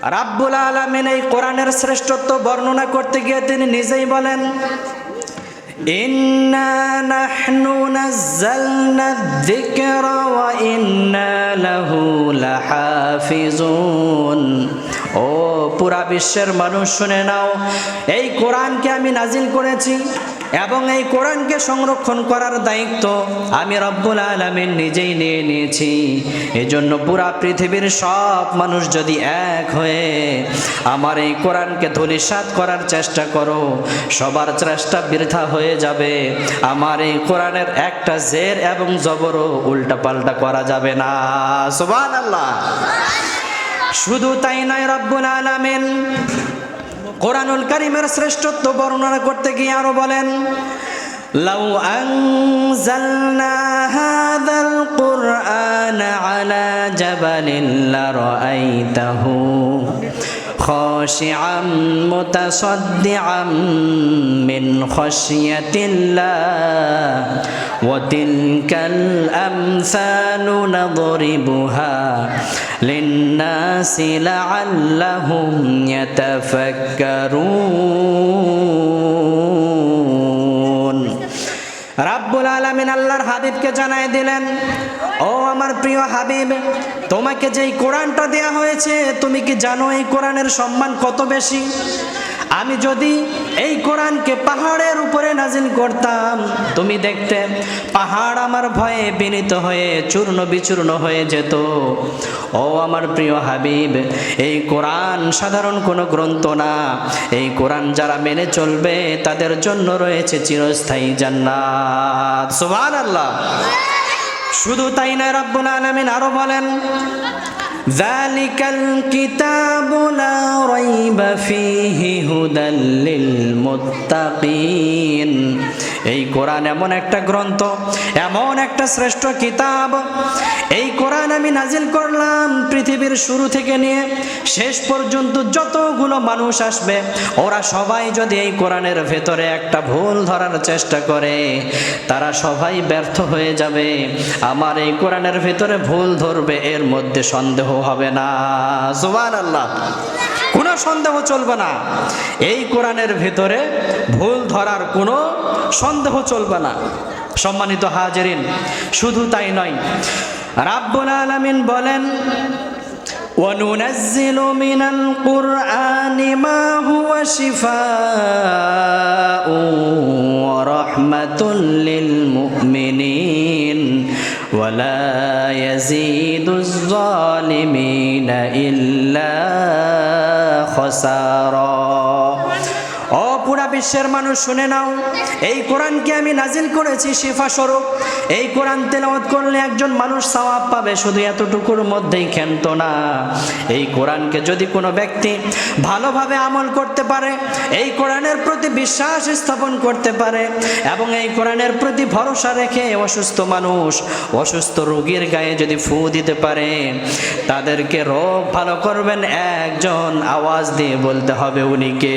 রাব্বুল আলমিন এই কোরআনের শ্রেষ্ঠত্ব বর্ণনা করতে গিয়ে তিনি নিজেই বলেন ও পুরা বিশ্বের মানুষ শুনে নাও, এই কোরআনকে আমি নাজিল করেছি এবং এই কোরআনকে সংরক্ষণ করার দায়িত্ব আমি রব্বুল আলমিন নিজেই নিয়ে নিয়েছি। এজন্য পুরা পৃথিবীর সব মানুষ যদি এক হয়ে আমার এই কোরআনকে ধূলিসাৎ করার চেষ্টা করো, সবার চেষ্টা বৃথা হয়ে যাবে। আমার এই কোরআনের একটা জের এবং জবরও উল্টা পাল্টা করা যাবে না। সুবহান আল্লাহ শুধু তাই নয় রব্বুল আলামিন কোরআনুল কারিমের শ্রেষ্ঠত্ব বর্ণনা করতে গিয়ে আরো বলেন لو أنزلنا هذا القرآن على جبل لرأيته خاشعا متصدعا من خشية الله وتلك الأمثال نضربها للناس لعلهم يتفكرون রাব্বুল আলামিন আল্লাহর হাবিবকে জানাই দিলেন ও আমার প্রিয় হাবিব তোমাকে যেই কোরআনটা দেয়া হয়েছে তুমি কি জানো এই কোরআনের সম্মান কত বেশি আমি যদি এই কোরআনকে পাহাড়ের উপরে নাজিল করতাম তুমি দেখতে পাহাড় আমার ভয়ে বিনীত হয়ে চূর্ণ বিচূর্ণ হয়ে যেত ও আমার প্রিয় হাবিব এই কোরআন সাধারণ কোনো গ্রন্থ না এই কোরআন যারা মেনে চলবে তাদের জন্য রয়েছে চিরস্থায়ী জান্নাত সুবহানাল্লাহ শুধু তাই নয় রব্বুল আলামিন আরো বলেন ذلك الكتاب لا ريب فيه هدى للمتقين এই কোরআন এমন একটা গ্রন্থ, এমন একটা শ্রেষ্ঠ কিতাব। এই কোরআন আমি নাজিল করলাম পৃথিবীর শুরু থেকে নিয়ে শেষ পর্যন্ত যতগুলো মানুষ আসবে, ওরা সবাই যদি এই কোরআনের ভেতরে একটা ভুল ধরার চেষ্টা করে, তারা সবাই ব্যর্থ হয়ে যাবে। আমার এই কোরআনের ভেতরে ভুল ধরবে, এর মধ্যে সন্দেহ হবে না। জুবান আল্লাহ কোনো সন্দেহ চলবে না। এই কোরআনের ভেতরে ভুল ধরার কোনো সন্দেহ চলবে না সম্মানিত হাজেরিন শুধু তাই নয় রাব্বুল আলামিন বলেন وننزل من القرآن ما هو شفاء ورحمة للمؤمنين ولا يزيد الظالمين إلا خسارا ও পুরা বিশ্বের মানুষ শুনে নাও। এই কোরআনকে আমি নাজিল করেছি শিফা স্বরূপ। এই কোরআন তেলাওয়াত করলে একজন মানুষ সওয়াব পাবে, শুধু এতটুকুর মধ্যেই ক্ষান্ত না। এই কোরআনকে যদি কোনো ব্যক্তি ভালোভাবে আমল করতে পারে, এই কোরআনের প্রতি বিশ্বাস স্থাপন করতে পারে, এবং এই কোরআনের প্রতি ভরসা রেখে অসুস্থ মানুষ, অসুস্থ রোগীর গায়ে যদি ফু দিতে পারে, তাদেরকে রোগ ভালো করবেন, একজন আওয়াজ দিয়ে বলতে হবে উনিকে